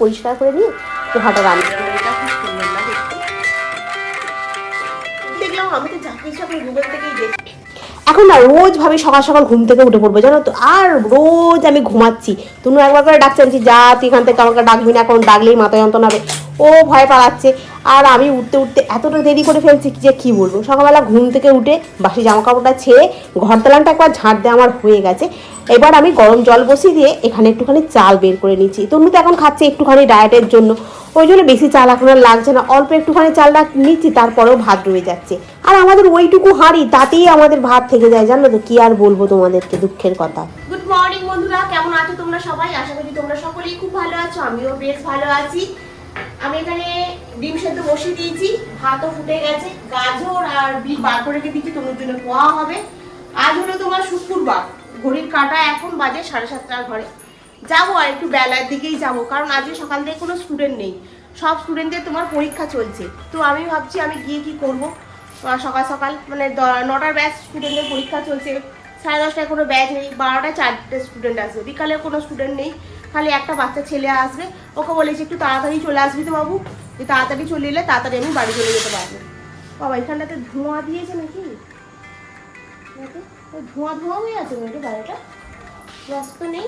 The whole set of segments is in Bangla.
পরিষ্কার করে নিয়ে পোহাটা রান্না দেখলাম আমি তো যা কিছু এখন গুগল থেকেই দেখি। এখন না রোজ ভাবে সকাল সকাল ঘুম থেকে উঠে পড়ব জানো তো? আর রোজ আমি ঘুমাচ্ছি। তুমি একবার করে ডাকছেন যে যা তুই এখান থেকে আমাকে ডাকবি না এখন ডাকলেই মাথা যন্ত্রণা হবে। ও ভয় পালাচ্ছে। আর আমি উঠতে উঠতে এতটা দেরি করে ফেলছি যে কি বলব? সকালবেলা ঘুম থেকে উঠে বাসি জামা কাপড়টা ছেড়ে ঘর দালানটা একবার ঝাঁট দেওয়া আমার হয়ে গেছে। এবার আমি গরম জল বসিয়ে দিয়ে এখানে একটুখানি চাল বের করে নিচ্ছি। তনু তো এখন খাচ্ছে একটুখানি ডায়েটের জন্য। ওই জন্য বেশি চাল এখন আর লাগছে না। অল্প একটুখানি চালটা নিচ্ছি, তারপরেও ভাত রয়ে যাচ্ছে। আর আমাদের ওইটুকু হাঁড়ি, তাতেই আমাদের ভাত থেকে যায়। জানো তো, কি আর বলব তোমাদেরকে দুঃখের কথা। মর্নিং বন্ধুরা, কেমন আছো তোমরা সবাই? আশা করি তোমরা সকলেই খুব ভালো আছো, আমিও বেশ ভালো আছি। আমি এখানে ডিম সেদ্ধ বসিয়ে দিয়েছি। ভাতও ফুটে গেছে। গাজর আর বার করে রেখে দিয়েছি, তোমার জন্য হবে। আজ হলো তোমার শুক্রবার। ঘড়ির কাটা এখন বাজে সাড়ে সাতটার ঘরে। যাব আর একটু বেলার দিকেই যাব, কারণ আজকে সকাল থেকে কোনো স্টুডেন্ট নেই। সব স্টুডেন্টদের তোমার পরীক্ষা চলছে। তো আমি ভাবছি আমি গিয়ে কি করব? সকাল সকাল মানে নটার ব্যাচ স্টুডেন্টের পরীক্ষা চলছে। সাড়ে দশটায় কোনো ব্যাচ নেই, বারোটায় চারটে স্টুডেন্ট আসবে। বিকালে কোনো স্টুডেন্ট নেই, খালি একটা বাচ্চা ছেলে আসবে। ওকে বলেছি, একটু তাড়াতাড়ি চলে আসবি তো বাবু। যে তাড়াতাড়ি চলে এলে তাড়াতাড়ি আমি বাড়ি চলে যেতে পারব। বাবা, এখানটাতে ধোঁয়া দিয়েছে নাকি? ধোঁয়া ধোঁয়া হয়ে আছে না এটা বাড়িটা গ্যাস তো নেই।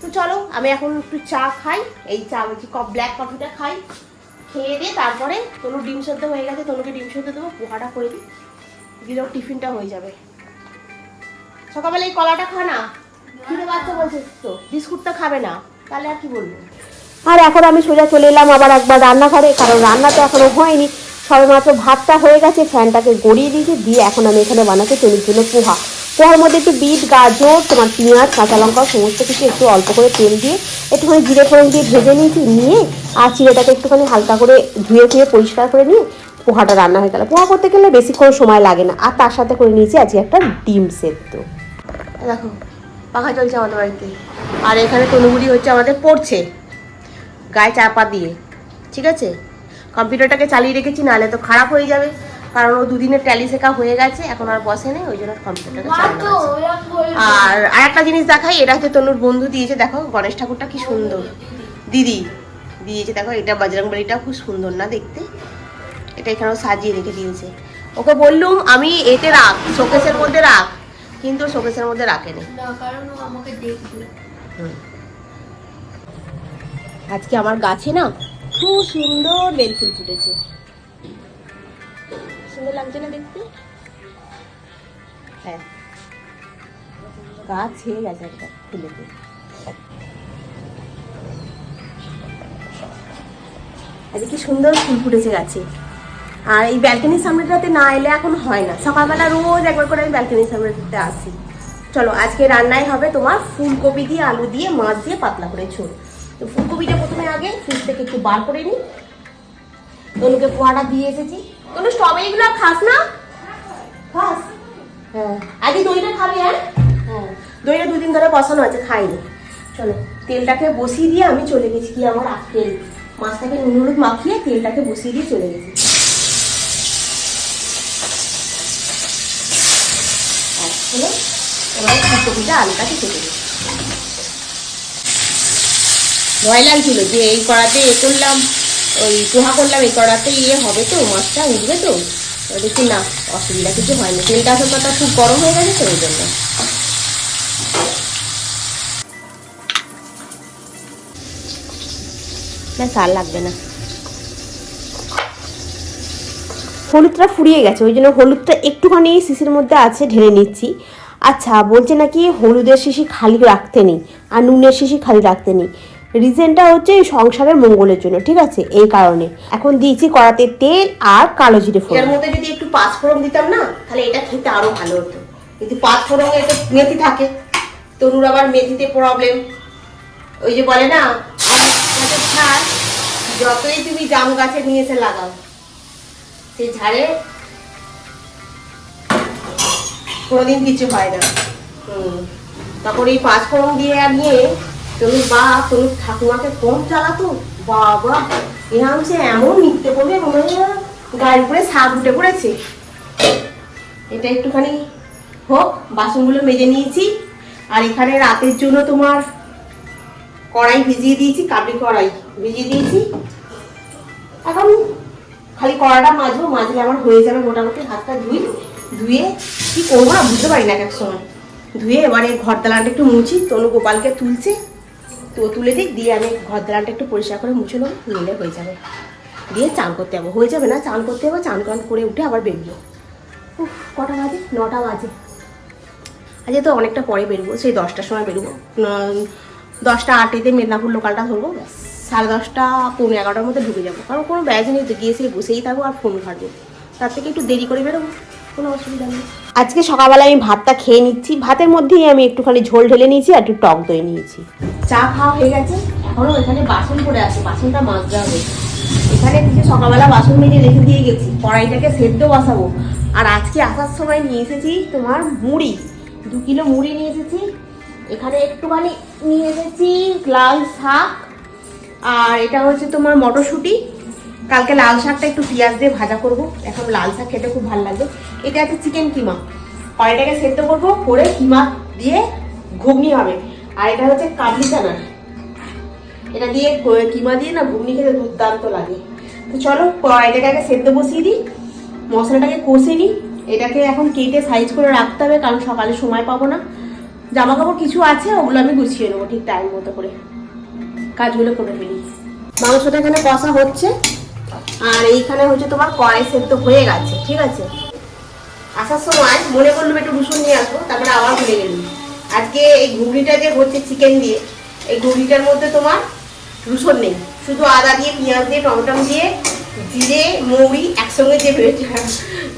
তো চলো, আমি এখন একটু চা খাই। এই চা বলছি কপ ব্ল্যাক কফিটা খাই। খেয়ে দিয়ে তারপরে তনু ডিম সেদ্ধ হয়ে গেছে, তনুকে ডিম সেদ্ধ দেবো, পোহাটা করে দিই। দিলে ওর টিফিনটা হয়ে যাবে। সকালবেলা এই কলাটা খা না। খিদে বাচ্চা বলছে তো, বিস্কুটটা খাবে না। তাহলে আর কি বলব? আর এখন আমি সোজা চলে এলাম আবার একবার রান্নাঘরে, কারণ রান্না তো এখনও হয়নি। সবেমাত্র ভাতটা হয়ে গেছে, ফ্যানটাকে গড়িয়ে দিয়েছি, দিয়ে এখন আমি এখানে বানাতে চলে জন্য পোহা। পোহার মধ্যে একটু বিট, গাজর, তোমার পেঁয়াজ, কাঁচা লঙ্কা, সমস্ত কিছু একটু অল্প করে তেল দিয়ে একটুখানি জিরে ফোড়ন দিয়ে ভেজে নিয়েছি, নিয়ে আর চিড়েটাকে একটুখানি হালকা করে ধুয়ে ধুয়ে পরিষ্কার করে নিয়ে পোহাটা রান্না হয়ে গেল। পোহা করতে গেলে বেশিক্ষণ সময় লাগে না। আর তার সাথে করে নিয়েছি আজকে একটা ডিম সেদ্ধ। দেখো, পাখা চলছে আমাদের বাড়িতে। আর এখানে তনুগুলি হচ্ছে আমাদের পড়ছে। গায়ে চাপা দিয়ে। ঠিক আছে? কম্পিউটারটাকে চালিয়ে রেখেছি নাহলে তো খারাপ হয়ে যাবে। কারণ ও দুদিনের ট্যালি শেখা হয়ে গেছে এখন আর বসে নেই ওই জন্য কম্পিউটারটাকে চালানো আছে। আর একটা জিনিস দেখাই এটা হচ্ছে তনুর বন্ধু দিয়েছে দেখো গণেশ ঠাকুরটা কি সুন্দর। দিদি দিয়েছে দেখো এটা বজরং বলিটা খুব সুন্দর না দেখতে। এটা এখানেও সাজিয়ে রেখে দিয়েছে। ওকে বললুম আমি এতে রাখ শোকেসের মধ্যে রাখ। কিন্তু শোকেসের মধ্যে রাখেনি। আজকে আমার গাছে না খুব সুন্দর বেল ফুল ফুটেছে। সুন্দর লাগছে না দেখতে? হ্যাঁ। গাছ ছেয়ে গেছে একটা ফুলেতে। আজকে সুন্দর ফুল ফুটেছে গাছে। আর এই ব্যালকনির সামনেটাতে না এলে এখন হয় না। সকালবেলা রোজ একবার করে আমি ব্যালকনির সামনেটাতে আসি। চলো, আজকে রান্নায় হবে তোমার ফুলকপি দিয়ে, আলু দিয়ে, মাছ দিয়ে পাতলা করে ঝোল। তো ফুলকপিটা প্রথমে আগে ফ্রিজ থেকে একটু বার করে নিই। তনুকে পোয়াটা দিয়ে এসেছি। তনু স্ট্রবেরিগুলো আর খাস না? খাস? হ্যাঁ। আগে দইটা খাবি হ্যাঁ হ্যাঁ। দইটা দুদিন ধরে বসানো আছে, খাইনি। চলো, তেলটাকে বসিয়ে দিয়ে আমি চলে গেছি কি আমার আজকের মাছটাকে নুন হলুদ মাখিয়ে তেলটাকে বসিয়ে দিয়ে চলে গেছি। আর হলো এবার ফুলকপিটা আলুটাকে কেটে দিই ভয় লাগছিল যে এই কড়াতে এ করলাম, ওই পোহা করলাম, এই কড়াতে ইয়ে হবে তো, মাছটা উঠবে তো। দেখি না, অসুবিধা কিছু হয়নি। তেলটা আসল কথা খুব গরম হয়ে গেছে তো ওই জন্য। ব্যাস লাগবে না। হলুদটা ফুরিয়ে গেছে, ওই জন্য হলুদটা একটুখানি শিশির মধ্যে আছে, ঢেলে নিচ্ছি। আচ্ছা বলছে নাকি হলুদের শিশি খালি রাখতে নেই, আর নুনের শিশি খালি রাখতে নেই। রিজনটা হচ্ছে এই সংসারের মঙ্গলের জন্য, ঠিক আছে? এই কারণে। এখন দিয়েছি কড়াতে তেল আর কালো জিরে ফোড়ন। এর মধ্যে যদি একটু পাঁচ ফোড়ন দিতাম না, তাহলে এটা খেতে আরও ভালো হতো। কিন্তু পাঁচ ফোড়ন একটু মেথি থাকে তরুর আবার মেথিতে প্রবলেম ওই যে বলে না ঝাড় যতই তুমি জাম গাছে নিয়ে এসে লাগাও সেই ঝাড়ে কোনোদিন কিছু হয় না। হুম। তখন এই পাঁচ ফোড়ন দিয়ে আর নিয়ে তুমি বা তুমি ঠাকুমাকে কম চালাতো? বাবা এরকম সে এমন নিতে পড়বে মনে হয় গায়ের উপরে সাপ উঠে পড়েছে। এটা একটুখানি হোক, বাসনগুলো মেজে নিয়েছি। আর এখানে রাতের জন্য তোমার কড়াই ভিজিয়ে দিয়েছি, কাবলি কড়াই ভিজিয়ে দিয়েছি। এখন খালি কড়াটা মাজবো, মাজলে আমার হয়ে যাবে মোটামুটি হাতটা ধুই, ধুয়ে কি করব না, বুঝতে পারি না এক এক সময়। ধুয়ে এবারে ঘর দালানটা একটু মুছি, তনু গোপালকে তুলছে। তো তুলে দিক দিয়ে আমি ঘর দালানটা একটু পরিষ্কার করে মুছে নেব, নিলে হয়ে যাবে। দিয়ে চান করতে যাব, হয়ে যাবে না, চান করতে যাব, চান টান করে উঠে আবার বেরবো। কটা বাজে? নটা বাজে। আজকে তো অনেকটা পরে বেরবো, সেই দশটার সময় বেরবো। দশটা আটেতে মেদিনীপুর লোকালটা ধরবো সাড়ে দশটা, পৌনে এগারোটার মধ্যে ঢুকে যাব। কারণ কোনো ব্যাগ নেই, তো গিয়ে সেই বসেই থাকব আর ফোন ঘাটবো। তার থেকে একটু দেরি করে বেরোবো, কোনো অসুবিধা নেই। আজকে সকালবেলা আমি ভাতটা খেয়ে নিচ্ছি। ভাতের মধ্যেই আমি একটুখানি ঝোল ঢেলে নিয়েছি আর একটু টক দই নিয়েছি। চা খাওয়া হয়ে গেছে। এখনও এখানে বাসন পড়ে আছে, বাসনটা মাজতে হবে। এখানে কিছু সকালবেলা বাসন মেজে রেখে দিয়ে গেছি, কড়াইটাকে সেদ্ধ বসাবো। আর আজকে আসার সময় নিয়ে এসেছি তোমার মুড়ি। দু কিলো মুড়ি নিয়ে এসেছি। এখানে একটুখানি নিয়ে এসেছি, লাল শাক। আর এটা হচ্ছে তোমার মটরশুঁটি। কালকে লাল শাকটা একটু পেঁয়াজ দিয়ে ভাজা করব। এখন লাল শাক খেতে খুব ভালো লাগবে। এটা আছে চিকেন কিমা। কড়াইটাকে সেদ্ধ করব, করে কিমা দিয়ে ঘুগনি হবে। আর এটা হচ্ছে কাবলি চানা। এটা দিয়ে কিমা দিয়ে না ঘুগনি খেতে দুর্দান্ত লাগে। তো চলো, কড়াইটাকে আগে সেদ্ধ বসিয়ে দিই। মশলাটাকে কষে নিই। এটাকে এখন কেটে সাইজ করে রাখতে হবে, কারণ সকালে সময় পাবো না। জামা কাপড় কিছু আছে, ওগুলো আমি গুছিয়ে নেব ঠিক টাইম মতো করে। কাজগুলো করে ফেলি। মাংসটা এখানে কষা হচ্ছে। আর এইখানে হচ্ছে তোমার কড়াই সেদ্ধ হয়ে গেছে, ঠিক আছে? আসার সময় মনে করলাম একটু রসুন নিয়ে আসব, তারপরে আবার ভুলে গেলাম। আজকে এই ঘুগনিটা যে হচ্ছে চিকেন দিয়ে, এই ঘুগনিটার মধ্যে তোমার রসুন নেই। শুধু আদা দিয়ে, পেঁয়াজ দিয়ে টমেটো দিয়ে, জিরে, মৌরি একসঙ্গে যে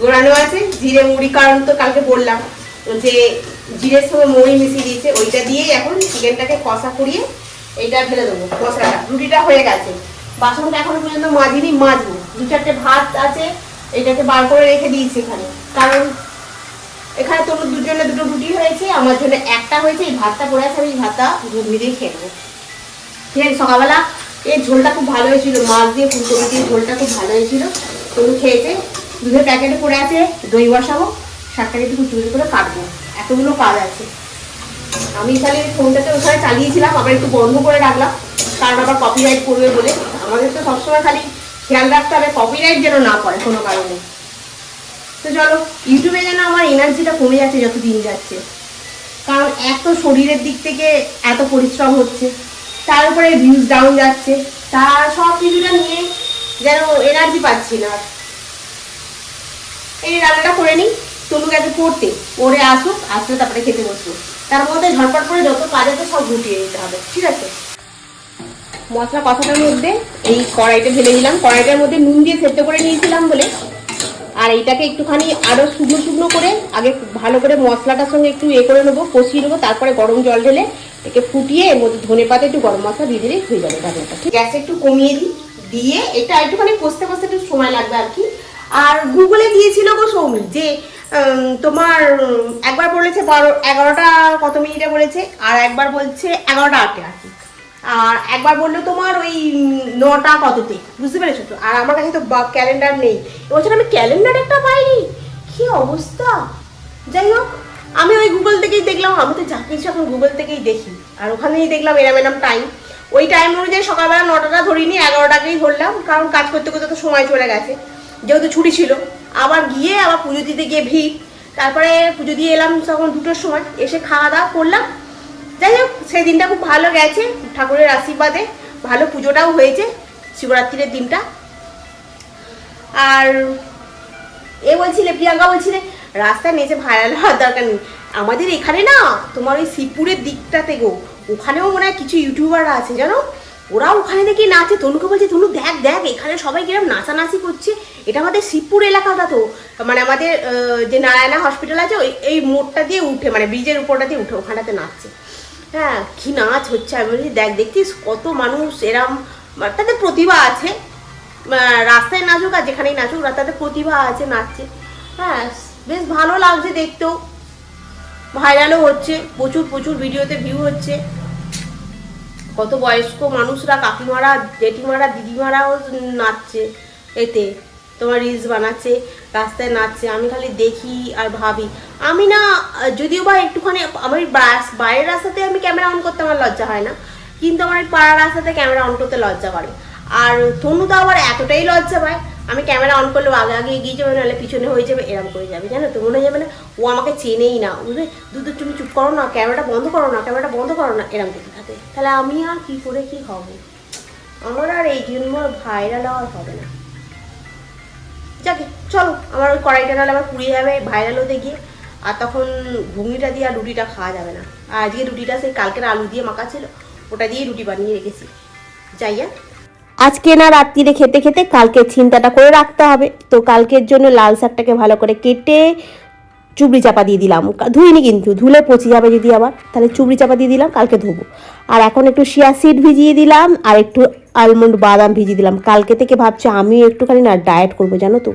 গোড়ানো আছে, জিরে মুড়ি কারণ তো কালকে বললাম যে জিরের সঙ্গে মৌরি মিশিয়ে দিয়েছে, ওইটা দিয়েই এখন চিকেনটাকে কষা করিয়ে এইটা ফেলে দেবো মশলাটা রুটিটা হয়ে গেছে। বাসনটা এখনও পর্যন্ত মাজিনি, মাজবো। দু চারটে ভাত আছে, এটাকে বার করে রেখে দিয়েছি এখানে। কারণ এখানে তোর দুজনে দুটো রুটি হয়েছে, আমার জন্য একটা হয়েছে, এই ভাতটা পড়ে আছে, আমি ভাতটা ঘুগনি দিয়ে খেয়ে নেব। ঠিক আছে, সকালবেলা এই ঝোলটা খুব ভালো হয়েছিল, মাছ দিয়ে ফুলকপি দিয়ে ঝোলটা খুব ভালো হয়েছিল। তনু খেয়েছে, দুধের প্যাকেটে পড়ে আছে, দই বসাবো, শাকটাকে একটু কুচি করে কাটবো। এতগুলো কাজ আছে। আমি তাহলে ফোনটাকে ওখানে চালিয়েছিলাম, আবার একটু বন্ধ করে রাখলাম, কারণ আবার কপিরাইট করবে বলে। আমাদের তো সবসময় খালি খেয়াল রাখতে হবে কপিরাইট যেন না পড়ে কোনো কারণে। তো চলো ইউটিউবে যেন আমার এনার্জিটা কমে যাচ্ছে যত দিন যাচ্ছে। কারণ এত শরীরের দিক থেকে এত পরিশ্রম হচ্ছে, তার উপরে ভিউজ ডাউন যাচ্ছে, তা সব কিছুটা নিয়ে যেন এনার্জি পাচ্ছি না। এই রান্নাটা করে নিই তনু গেছে পড়তে পড়ে আসুক, আসলে তারপরে খেতে বসবো। তার মধ্যে ঝটপট করে যত কাজ আছে সব গুটিয়ে দিতে হবে, ঠিক আছে? মশলা কথাটার মধ্যে এই কড়াইটা ঢেলে দিলাম। কড়াইটার মধ্যে নুন দিয়ে সেদ্ধ করে নিয়েছিলাম বলে। আর এইটাকে একটুখানি আরও শুকনো শুকনো করে আগে ভালো করে মশলাটার সঙ্গে একটু এ করে নেব, কষিয়ে নেব, তারপরে গরম জল ঢেলে একে ফুটিয়ে এর মধ্যে ধনে পাতা একটু গরম মশলা দিয়ে দিলেই হয়ে যাবে ঠিক গ্যাস একটু কমিয়ে দিই, দিয়ে এটা একটুখানি কষতে কষতে একটু সময় লাগবে আর কি। আর গুগলে দিয়েছিল গো সৌমি যে তোমার একবার বলেছে বারো, এগারোটা কত মিনিটে বলেছে? আর একবার বলছে এগারোটা আটে আর কি। একবার বলল তোমার ওই নটা কততে? বুঝতে পেরেছ তো? আর আমার কাছে তো ক্যালেন্ডার নেই। এবছর আমি ক্যালেন্ডার একটা পাইনি। কি অবস্থা? যাই হোক, আমি ওই গুগল থেকেই দেখলাম। আমি তো যা কিছু এখন গুগল থেকেই দেখি। আর ওখানেই দেখলাম এরম এরম টাইম ওই টাইম অনুযায়ী সকালবেলা নটাটা ধরিনি, এগারোটাকেই ধরলাম। কারণ কাজ করতে করতে তো সময় চলে গেছে। যেহেতু ছুটি ছিল। আবার গিয়ে, আবার পুজো দিতে গিয়ে ভিড়। তারপরে পুজো দিয়ে এলাম তখন দুটোর সময়। এসে খাওয়া দাওয়া করলাম। যাই হোক, সেই দিনটা খুব ভালো গেছে, ঠাকুরের আশীর্বাদে ভালো পুজোটাও হয়েছে, শিবরাত্রির দিনটা। আর এ বলছিলে, প্রিয়াঙ্কা বলছিলে, রাস্তায় নেচে ভাইরাল হওয়ার দরকার নেই। আমাদের এখানে না, তোমার ওই শিবপুরের দিকটাতে গো, ওখানেও মনে হয় কিছু ইউটিউবাররা আছে, জানো? ওরা ওখানে দেখি নাচে, তনুকে বলছে, তনু, দেখ দেখ, এখানে সবাই কিরম নাচানাচি করছে। এটা আমাদের শিবপুর এলাকাটা তো। মানে আমাদের যে নারায়ণা হসপিটাল আছে, ওই, এই মোড়টা দিয়ে উঠে মানে ব্রিজের উপরটা দিয়ে উঠে ওখানটাতে নাচছে। হ্যাঁ কি নাচ হচ্ছে? আমি বলছি, দেখ, দেখছিস কত মানুষ এরম তাদের প্রতিভা আছে। রাস্তায় নাচুক আর যেখানেই নাচুক তাদের প্রতিভা আছে, নাচছে। হ্যাঁ বেশ ভালো লাগছে দেখতেও। ভাইরালও হচ্ছে, প্রচুর প্রচুর ভিডিওতে ভিউ হচ্ছে। কত বয়স্ক মানুষরা কাকিমারা, জেঠিমারা, দিদিমারাও নাচছে এতে। তোমার রিলস বানাচ্ছে, রাস্তায় নাচছে, আমি খালি দেখি আর ভাবি। আমি না, যদিও বা একটুখানি আমার বাইরের রাস্তাতে আমি ক্যামেরা অন করতে আমার লজ্জা হয় না, কিন্তু আমার পাড়ার রাস্তাতে ক্যামেরা অন করতে লজ্জা করে। আর তনু তো আবার এতটাই লজ্জা পায়, আমি ক্যামেরা অন করলেও আগে আগে এগিয়ে যাবে, নাহলে পিছনে হয়ে যাবে এরকম করে যাবে, জানো তো? মনে হয়ে যাবে না ও আমাকে চেনেই না। বুঝলে দুধ তুমি চুপ করো না ক্যামেরাটা বন্ধ করো না ক্যামেরাটা বন্ধ করো না এরকম করতে থাকে। তাহলে আমি আর কী করে কি হব? আমার আর এই জন্য ভাইরাল আর হবে না। যাকে চলো, আমার ওই কড়াইটা নাহলে আমার পুড়িয়ে যাবে ভাইরাল হতে গিয়ে। আর তখন ঘুগনিটা দিয়ে আর রুটিটা খাওয়া যাবে না। আর আজকে রুটিটা সেই কালকের আলু দিয়ে মাখা ছিল, ওটা দিয়ে রুটি বানিয়ে রেখেছি। যাই আর আজকে না রাত্রিরে খেতে খেতে কালকে চিন্তাটা করে রাখতে হবে। তো কালকের জন্য লাল শাকটাকে ভালো করে কেটে চুবড়ি চাপা দিয়ে দিলাম। ধুইনি কিন্তু, ধুলে পচে যাবে যদি আবার, তাহলে চুবড়ি চাপা দিয়ে দিলাম, কালকে ধুবো। আর এখন একটু শিয়া সিড ভিজিয়ে দিলাম, আর একটু আলমন্ড বাদাম ভিজিয়ে দিলাম। কালকে থেকে ভাবছি আমিও একটুখানি না ডায়েট করব, জানো তো।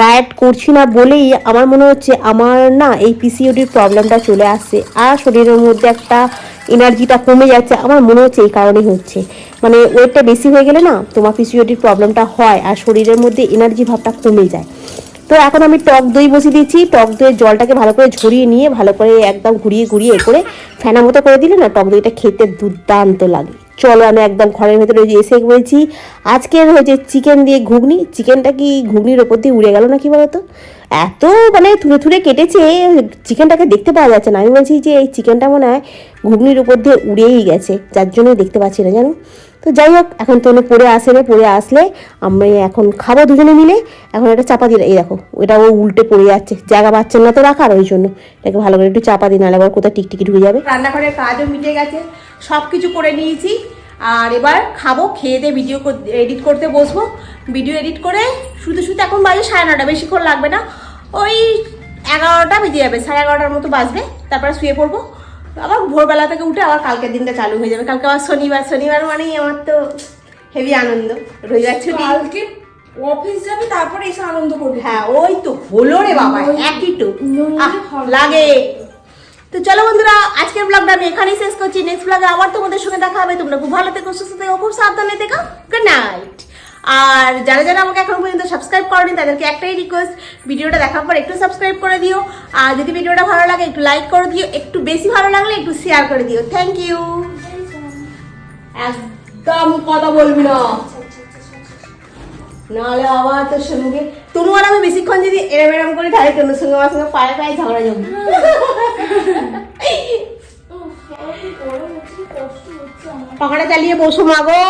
ডায়েট করছি না বলেই আমার মনে হচ্ছে আমার না এই পিসিওডির প্রবলেমটা চলে আসছে, আর শরীরের মধ্যে একটা এনার্জিটা কমে যাচ্ছে, আমার মনে হচ্ছে এই কারণেই হচ্ছে। মানে ওয়েটটা বেশি হয়ে গেলে না তোমার পিসিওডির প্রবলেমটা হয়, আর শরীরের মধ্যে এনার্জি ভাবটা কমে যায়। তো এখন আমি টক দই বসিয়ে দিয়েছি। টক দইয়ের জলটাকে ভালো করে ঝরিয়ে নিয়ে, ভালো করে একদম ঘুরিয়ে ঘুরিয়ে এ করে ফেনা মতো করে দিলে না টক দইটা খেতে দুর্দান্ত লাগে। চলো আমি একদম ঘরের ভেতরে যে এসে বলছি আজকের হয়েছে চিকেন দিয়ে ঘুগনি। চিকেনটা কি ঘুগনির ওপর দিয়ে উড়ে গেল না কি বলতো? এত মানে থুড়ে থুড়ে কেটেছে, চিকেনটাকে দেখতে পাওয়া যাচ্ছে না। আমি বলছি যে এই চিকেনটা মনে হয় ঘুগনির উপর দিয়ে উড়েই গেছে। যার জন্যই দেখতে পাচ্ছি না, জানো? তো যাই হোক, এখন তো পড়ে আসে রে, পড়ে আসলে আমি এখন খাব দুজনে মিলে। এখন একটা চাপা দিয়ে এই দেখো ওটা ও উল্টে পড়ে যাচ্ছে, জায়গা পাচ্ছেন না তো রাখার, ওই জন্য। এটাকে ভালো করে একটু চাপা দিই নাহলে আবার কোথায় টিকটিকি ঢুকে যাবে। রান্নাঘরের কাজও মিটে গেছে সব কিছু করে নিয়েছি। আর এবার খাব, খেয়ে দিয়ে ভিডিও এডিট করতে বসবো। ভিডিও এডিট করে শুধু শুধু এখন বাজে সাড়ে নটা বেশিক্ষণ লাগবে না। ওই এগারোটা বেজে যাবে, সাড়ে এগারোটার মতো বাজবে। তারপরে শুয়ে পড়ব। আবার ভোরবেলা থেকে উঠে আবার কালকের দিনটা চালু হয়ে যাবে। কালকে আবার শনিবার শনিবার মানেই আমার তো হেভি আনন্দ। রবিবার ছুটি। কালকে অফিস যাবে তারপরে এসে আনন্দ করবে। হ্যাঁ ওই তো হলো রে বাবা একই তো। লাগে। তো চলো বন্ধুরা আজকের ব্লগটা আমি এখানেই শেষ করছি। নেক্সট ব্লগে আবার তোমাদের সঙ্গে দেখা হবে। তোমরা খুব ভালো থেকো সুস্থ থেকো খুব সাবধানে থেকো। গুড নাইট আর যারা যারা আমাকে এখন পর্যন্ত সাবস্ক্রাইব করেনি তাদেরকে একটাই রিকোয়েস্ট ভিডিওটা দেখার পর একটু সাবস্ক্রাইব করে দিও। আর যদি ভিডিওটা ভালো লাগে একটু লাইক করে দিও। একটু বেশি ভালো লাগলে একটু শেয়ার করে দিও। থ্যাংক ইউ একদম কথা বলবি না। নাহলে আবার তোর সঙ্গে তনু আর আমি বেশিক্ষণ যদি এরম এরম করে তাহলে তনুর সঙ্গে আমার সঙ্গে পায়ে পায়ে ঝগড়া আমার। পাখাটা চালিয়ে বসো মাগো